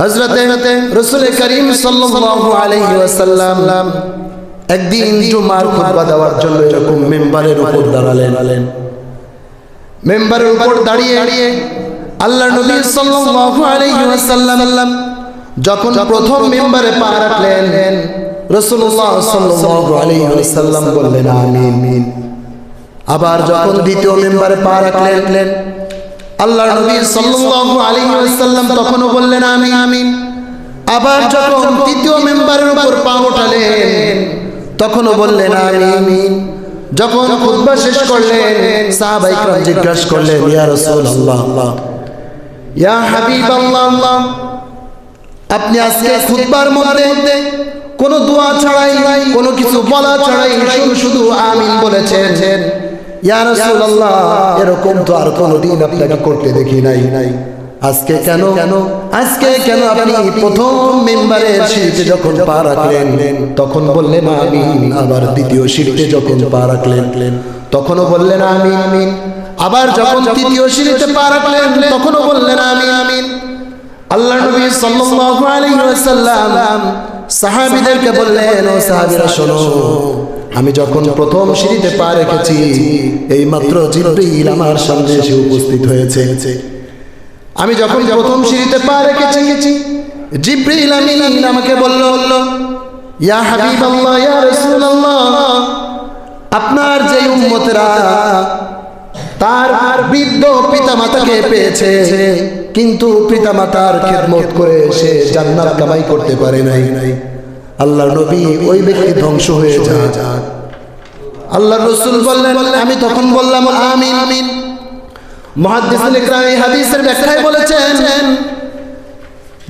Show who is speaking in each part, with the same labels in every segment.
Speaker 1: হজরতে রসুল করিম সাল্লাল্লাহু আলাইহি ওয়াসাল্লাম একদিন জুমার খুতবা দেওয়ার জন্য এরকম মেম্বারের উপর দাঁড়ালেন। মেম্বারের উপর দাঁড়িয়ে দাঁড়িয়ে আল্লাহ নবী সাল্লাল্লাহু আলাইহি ওয়াসাল্লাম যখন প্রথম মেম্বারে পা রাখলেন, রাসূলুল্লাহ সাল্লাল্লাহু আলাইহি ওয়াসাল্লাম বললেন আবার যখন দ্বিতীয় মেম্বারে পা রাখলেন আল্লাহ নবী সাল্লাল্লাহু আলাইহি ওয়াসাল্লাম তখনও বললেন আমিন আমিন আবার যখন তৃতীয় মেম্বারের উপর পা ওঠালেন তখনও বললেন আমিন যখন খুতবা শেষ করলেন সাহাবাই کرام জিজ্ঞাসা করলেন ইয়া রাসূলুল্লাহ ইয়া হাবিবাল্লাহ আপনি আজকে খুতবার মধ্যে কোনো দোয়া ছাড়াই কোনো কিছু বলা ছাড়াই শুধু শুধু আমিন বলেছেন ইয়া রাসূলুল্লাহ এরকম তো আর আপনাকে করতে দেখি নাই। নাই আজকে কেন? কেন আজকে কেন আপনি প্রথম যখন পা রাখলেন, তখন বললেন আমিন, আবার দ্বিতীয় সিটে যখন পা রাখলেন, তখনও বললেন আমি আমিন। আবার যখন তৃতীয় সিঁড়িতে পা রাখলেন, তখনও বললেন আমি আমিন। আল্লাহ নবী সাল্লাল্লাহু আলাইহি ওয়াসাল্লাম সাহাবীদেরকে বললেন, ও সাহাবীরা, শোনো আমি যখন প্রথম সিঁড়িতে পা রেখেছি এই মাত্র জিবরিল আমার সামনে এসে উপস্থিত হয়েছে। আমি যখন প্রথম সিঁড়িতে পা রেখেছি জিবরিল আমিন আমাকে বলল বলল ইয়া হাবিবাল্লাহ ইয়া রাসূলুল্লাহ আপনার যে উম্মতরা তার বৃদ্ধ পিতামাতাকে পেয়েছে কিন্তু পিতামাতার খেদমত করে সে জান্নাত কামাই করতে পারে নাই। আল্লাহ নবী ওই ব্যক্তি ধ্বংস হয়ে যায় আল্লাহ রসুল বললেন, আমি তখন বললাম, আমিন। আমিন হাদিসের বলেছেন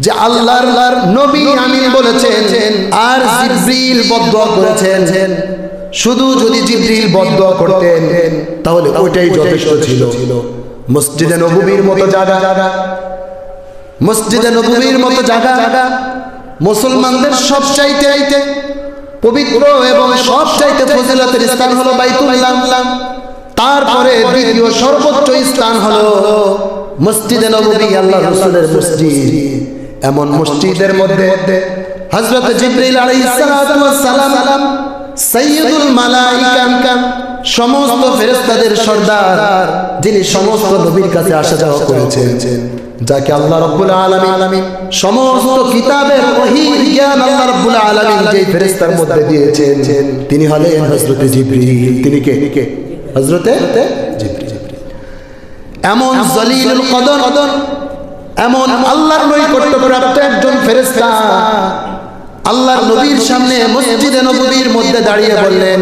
Speaker 1: যে আল্লাহর আমিন বলেছেন, আর শুধু যদি করতেন, তাহলে ওইটাই যথেষ্ট ছিল। মসজিদে নববীর মতো জায়গা মসজিদে নববীর মতো জায়গা মুসলমানদের সব চাইতে আইতে পবিত্র এবং সব চাইতে ফজিলতের স্থান হলো বাইতুল্লাহ। তারপরে দ্বিতীয় সর্বোচ্চ স্থান হলো মসজিদে নববী আল্লাহ রসুলের মসজিদ। এমন মসজিদের মধ্যে হযরত জিবরিল আলাইহিস সালাম সৈয়দুল মালাইকা, সমস্ত ফেরেশতাদের সর্দার, যিনি সমস্ত নবীর কাছে আসা যাওয়া করেছেন। যাকে আল্লাহ রাব্বুল আলামিন সমস্ত কিতাবের জ্ঞান আল্লাহ রাব্বুল আলামিন যেই ফেরেশতার মধ্যে দিয়েছেন তিনি হলেন হযরত জিবরিল। তিনি কে? কে হযরতে জিবরিল। এমন জলিলুল কদর এমন আল্লাহর নৈকট্য প্রাপ্ত একজন ফেরেশতা আল্লাহর নবীর সামনে মসজিদে নববীর মধ্যে দাঁড়িয়ে বললেন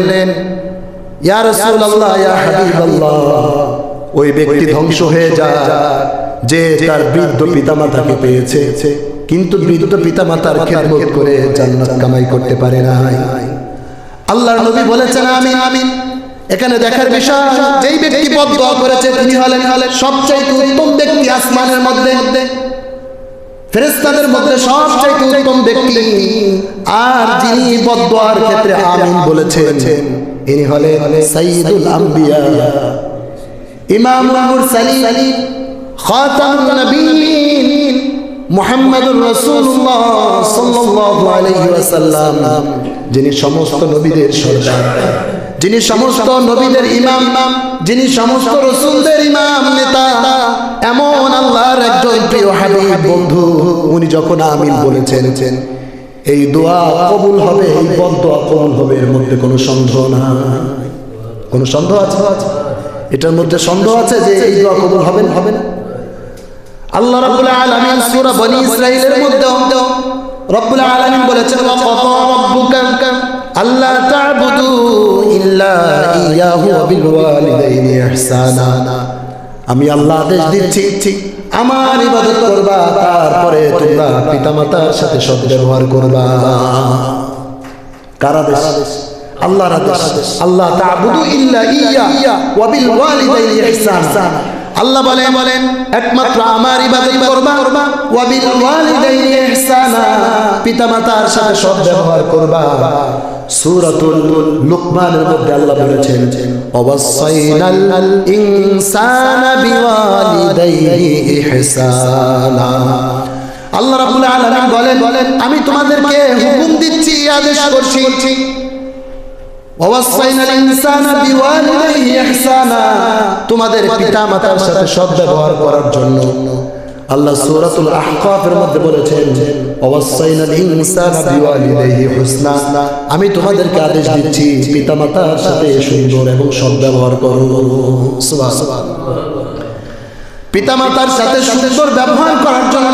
Speaker 1: ইয়া রাসূলুল্লাহ ইয়া হাবিবাল্লাহ। ওই ব্যক্তি ধ্বংস হয়ে যায়। যে তার বৃদ্ধ পিতামাতাকে পেয়েছে। কিন্তু বৃদ্ধ পিতামাতার খেদমত করে জান্নাত কামাই করতে পারে না আল্লাহর নবী বলেছেন আমি আমি এখানে দেখার বিষয়, যেই ব্যক্তি বদদোয়া করেছে, তিনি হলেন হলেন সবচেয়ে উত্তম ব্যক্তি আসমানের মধ্যে। ফেরেস্তাদের মধ্যে সবচেয়ে উত্তম ব্যক্তি আর যিনি বদদোয়ার ক্ষেত্রে আমিন বলেছেন, ইনি হলেন সাইয়্যিদুল আম্বিয়া। ইমামুল মুরসালিন। খাতামুন নবিয়্যিন মুহাম্মাদুর রাসূলুল্লাহ সাল্লাল্লাহু আলাইহি ওয়াসাল্লাম, যিনি সমস্ত নবীদের সর্দার, যিনি সমস্ত নবীদের ইমাম, যিনি সমস্ত রসুলদের ইমাম নেতা, এমন আল্লাহর একজন প্রিয় হাবিব বন্ধু, উনি যখন আমিন বলেছেন, এই দোয়া কবুল হবে, এই বদ দোয়া কবুল হবে, এর মধ্যে কোনো সন্দেহ নাই। কোনো সন্দেহ আছে? এটার মধ্যে সন্দেহ আছে যে এই দোয়া কবুল হবে না? হবে না। আল্লাহ রাব্বুল আলামিন সূরা বনি ইসরাইলের মধ্যে রব্বুল আলামিন বলেছেন, ওয়া রাব্বুকা আল্লাহ তা'বুদু ইল্লা ইয়াহু ওয়া বিল ওয়ালিদাইনি ইহসানা। আমি আল্লাহ আদেশ দিচ্ছি, আমার ইবাদত করবা, তারপরে তোমরা পিতামাতার সাথে সদ্ব্যবহার করবা। কার আদেশ? আল্লাহর আদেশ। আল্লাহ তা'বুদু ইল্লা ইয়া ওয়া বিল ওয়ালিদাইনি ইহসানা। আল্লাহ বলেন বলেন একমাত্র আমার ইবাদত করবা ওয়া বিল ওয়ালিদাইনি ইহসানা পিতামাতার সাথে সৎ ব্যবহার করবা। সূরাতুল লুকমানের মধ্যে আল্লাহ বলেছেন অবসাইনাল ইনসানা বিওয়ালিদাইহি ইহসানা আল্লাহ রাব্বুল আলামিন বলেন বলেন আমি তোমাদেরকে হুকুম দিচ্ছি আদেশ করছি তোমাদের পিতামাতার সাথে সৎ ব্যবহার করার জন্য। আল্লাহ সূরাতুল আহকাফের মধ্যে বলেছেন ওয়াসাইনাল ইনসানা বিওয়ালিদাইহি হুসনা। আমি তোমাদেরকে আদেশ দিচ্ছি পিতামাতার সাথে সুন্দর এবং সৎ ব্যবহার করো। সুবহানাল্লাহ। পিতামাতার সাথে সুন্দর ব্যবহার করার জন্য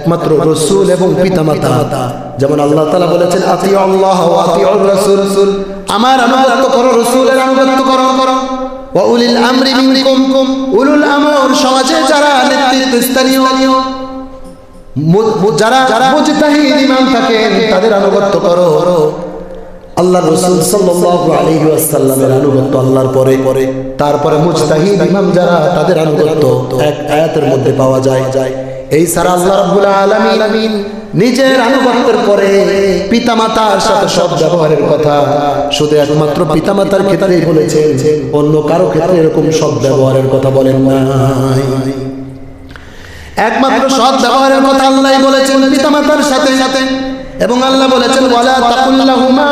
Speaker 1: একমাত্র রসুল এবং পিতামাতা। যেমন আল্লাহ তালা বলেছেন আতি আল্লাহ আতি রসুল আমার আনুগত্য করো, রসুলের আনুগত্য করো। করো উলিল আমরি মিনকুম। উলুল আমর, সমাজে যারা নেতৃত্ব স্থানীয়, মু- যারা মুজতাহিদ ইমাম থাকেন, তাদের আনুগত্য করো। আল্লাহ রসুল সাল্লাল্লাহু আলাইহি ওয়াসাল্লামের আনুগত্য আল্লাহর পরে পরে তারপরে মুজতাহিদ ইমাম যারা, তাদের আনুগত্য এক আয়াতের মধ্যে পাওয়া যায় যায়। এই সারা আল্লাহ রাব্বুল আলামিন নিজের আনুগত্যের পরে পিতামাতার সাথে সব ব্যবহারের কথা শুধু একমাত্র পিতামাতার ক্ষেত্রেই বলেছেন, অন্য কারও ক্ষেত্রে এরকম সব ব্যবহারের কথা বলেন নাই একমাত্র সৎ ব্যবহারের কথা আল্লাহ বলেছেন পিতামাতার সাথে সাথে এবং আল্লাহ বলেছেন, ওয়ালা তাকুল্লাহুমা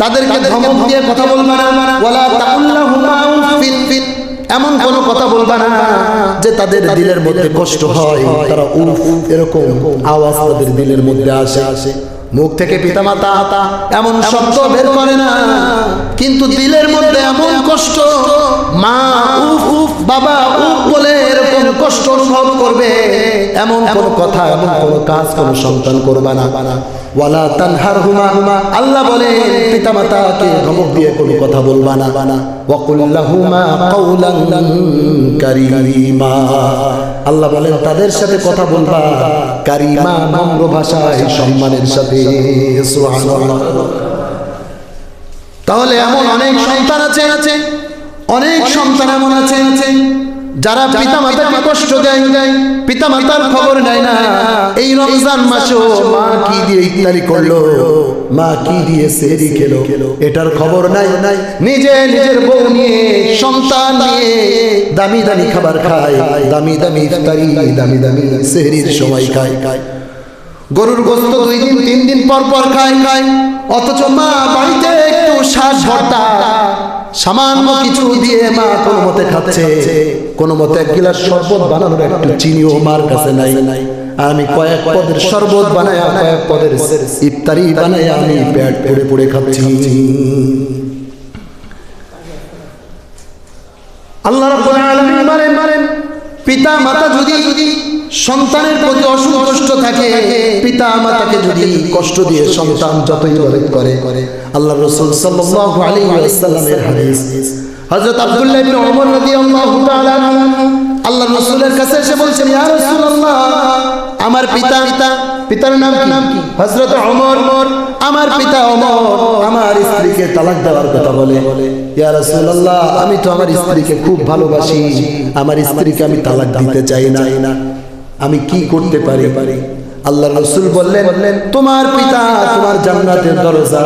Speaker 1: তাদেরকে ধমক দিয়ে কথা বলবা না ওয়ালা তাকুল্লাহুমা। এমন কোন কথা বলবা না যে তাদের দিলের মধ্যে কষ্ট হয়। তারা উফ এরকম আওয়াজ তাদের দিলের মধ্যে আসে। আসে। মুখ থেকে পিতামাতা এমন শব্দ বের করে না, কিন্তু দিলের মধ্যে এমন কষ্ট। মা উফ উফ, বাবা উফ বলে এরকম কষ্ট অনুভব করবে। এমন কোন কথা, এমন কোন কাজ কোন সন্তান করবা না। ওয়ালা তানহার হুমা হুমা আল্লাহ বলে, পিতামাতাকে ধমক দিয়ে কোনো কথা বলবা না। বানা ওয়াকুল্লাহুমা কাউলান কারীমা। আল্লাহ বলেন, তাদের সাথে কথা বলবা। কারিমা নম্র ভাষায় সম্মানের সাথে। তাহলে এমন অনেক সন্তান আছে আছে অনেক সন্তান এমন আছে আছে যারা পিতা মাতাকে কষ্ট দেয় পিতা মাতার খবর নেয় না। এই রমজান মাসেও মা কি দিয়ে ইফতারি করল? মা কি দিয়ে সেরি খেলো এটার খবর নাই। নাই নিজে নিজের বউ নিয়ে, সন্তান নিয়ে দামি দামি খাবার খায়। দামি দামি ইফতারি, দামি দামি সেহরির সময় খায়। খায় গরুর গোস্ত দুই দিন, তিন দিন পর পর খায় খায়। অথচ মা বাড়িতে একটু শ্বাস ভর্তা, সামান্য কিছু দিয়ে মা কোনো মতে খাচ্ছে। কোনো মতে এক গিলাস শরবত বানানোর একটু চিনিও মার কাছে নাই নাই। আমি কয়েক পদের শরবত বানায়, কয়েক পদের ইফতারি বানায় আমি পেট পড়ে পড়ে খাচ্ছি। আল্লাহ রাব্বুল আলামিন মারেন মারেন পিতা মাতা যদি যদি সন্তানের প্রতি অসন্তুষ্ট থাকে পিতা মাতাকে যদি কষ্ট দিয়ে সন্তান যতই ইবাদত করে করে আল্লাহ রাসূল সাল্লাল্লাহু আলাইহি ওয়াসাল্লামের হাদিস, হযরত আব্দুল্লাহ ইবনে ওমর রাদিয়াল্লাহু তাআলা আল্লাহ রাসূলের কাছে এসে বলছেন, ইয়া রাসূলুল্লাহ আমার পিতা পিতা। পিতার নাম নাম কি? হযরত ওমর। আমার পিতা ওমর। আমার স্ত্রীকে তালাক দেওয়ার কথা বলে। ইয়া রাসূলুল্লাহ আমি তো আমার স্ত্রীকে খুব ভালোবাসি। আমার স্ত্রীকে আমি তালাক দিতে চাই না। আমি কি করতে পারি? পারি? আল্লাহ রসুল বললেন বললেন তোমার পিতা তোমার জান্নাতের দরজা।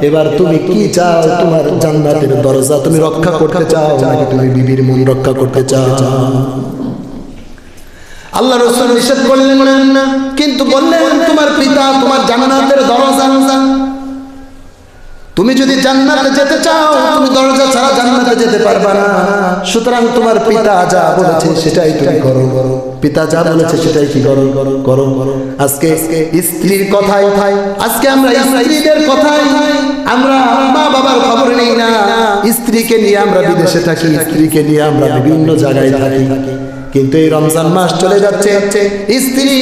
Speaker 1: এবার তুমি কি চাও? তোমার জান্নাতের দরজা তুমি রক্ষা করতে চাও? নাকি তুমি বিবির মন রক্ষা করতে চাও? আল্লাহ রসুল নিষেধ করলেন না। কিন্তু বললেন, তোমার পিতা, তোমার জান্নাতের দরজা তুমি যদি জান্নাতে যেতে চাও, তুমি দরজা ছাড়া জান্নাতে যেতে পারবে না। সুতরাং তোমার পিতা যা বলেছে, সেটাই তুমি করো। পিতা যা বলেছে, সেটাই কি করো? করো। আজকে স্ত্রীর কথাই, আজকে আমরা স্ত্রীদের কথাই, আমরা মা বাবার খবর নেই না। স্ত্রীকে নিয়ে আমরা বিদেশে থাকি, স্ত্রীকে নিয়ে আমরা বিভিন্ন জায়গায় থাকি। কিন্তু এই রমজান মাস চলে যাচ্ছে। স্ত্রী,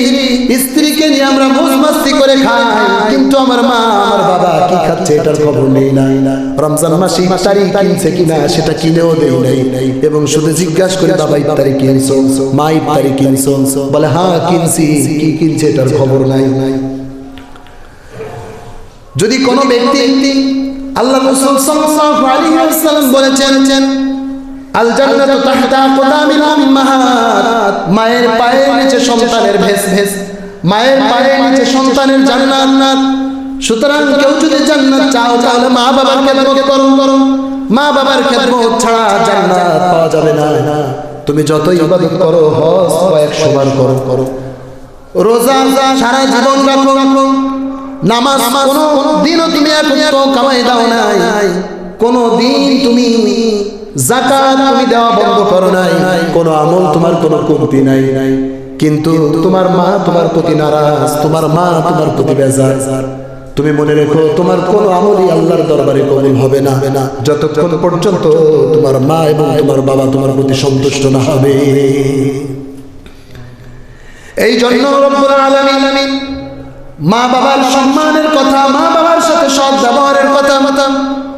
Speaker 1: স্ত্রীকে নিয়ে আমরা মোজ মাস্তি করে খাই। কিন্তু আমার মা, আমার বাবা কি খাচ্ছে এটার খবর নেই না। রমজান মাসে ইফতারি কিনছে কিনা সেটা কিনেও দেই নাই। এবং শুধু জিজ্ঞাসা করে, বাবা, ইফতারি কিনছো? মা, ইফতারি কিনছো? বলে হ্যাঁ কিনছি। কি কিনছে এটার খবর নাই নাই? যদি কোনো ব্যক্তি আল্লাহ রাসূল সাল্লাল্লাহু আলাইহি ওয়াসাল্লাম বলেছেন আল জান্নাতু মায়ের পায়ের নিচে সন্তানের ভেস ভেস। মায়ের পায়ের নিচে সন্তানের জান্নাত। সুতরাং কেউ যদি জান্নাত চাও, তাহলে মা বাবার খেদমত করো। করো মা বাবার খেদমত ছাড়া জান্নাত পাওয়া যাবে না। তুমি যতই ইবাদত করো, হজ কয়েকশো বার করো। করো রোজা সারা জীবন রাখো। রাখো নামাজ কোনো দিনও তুমি তো কামাই দাও নাই। কোনো দিন তুমি জাকাত তুমি দেওয়া বন্ধ করো নাই। কোনো আমল তোমার কোনো কমতি নাই। কিন্তু তোমার মা তোমার প্রতি নারাজ, তোমার মা তোমার প্রতি বেজার। তুমি মনে রেখো, তোমার কোন আমলই আল্লাহর দরবারে কবুল হবে না। হবে না যতক্ষণ পর্যন্ত তোমার মা এবং তোমার বাবা তোমার প্রতি সন্তুষ্ট না হবে। এই জন্য মা বাবার সম্মানের কথা মা বাবার সাথে সৎ ব্যবহারের কথা কথা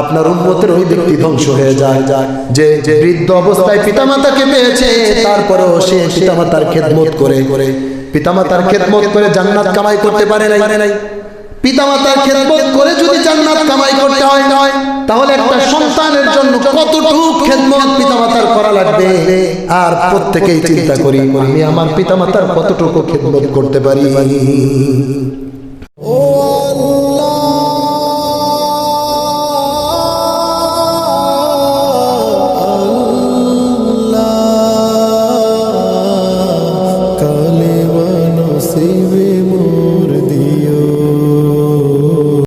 Speaker 1: আপনার উম্মতের ওই ব্যক্তি ধ্বংস হয়ে যায়, যে বৃদ্ধ অবস্থায় পিতামাতাকে পেয়েছে, তারপরেও সে পিতামাতার খেদমত করে, পিতামাতার খেদমত করে জান্নাত কামাই করতে পারে নাই। পিতামাতার খেদমত করে যদি জান্নাত কামাই করতে হয় নয় তাহলে একটা সন্তানের জন্য কতটুকু খেদমত পিতামাতার করা লাগবে? আর প্রত্যেকেই চিন্তা করি, আমি আমার পিতামাতার কতটুকু খেদমত করতে পারি?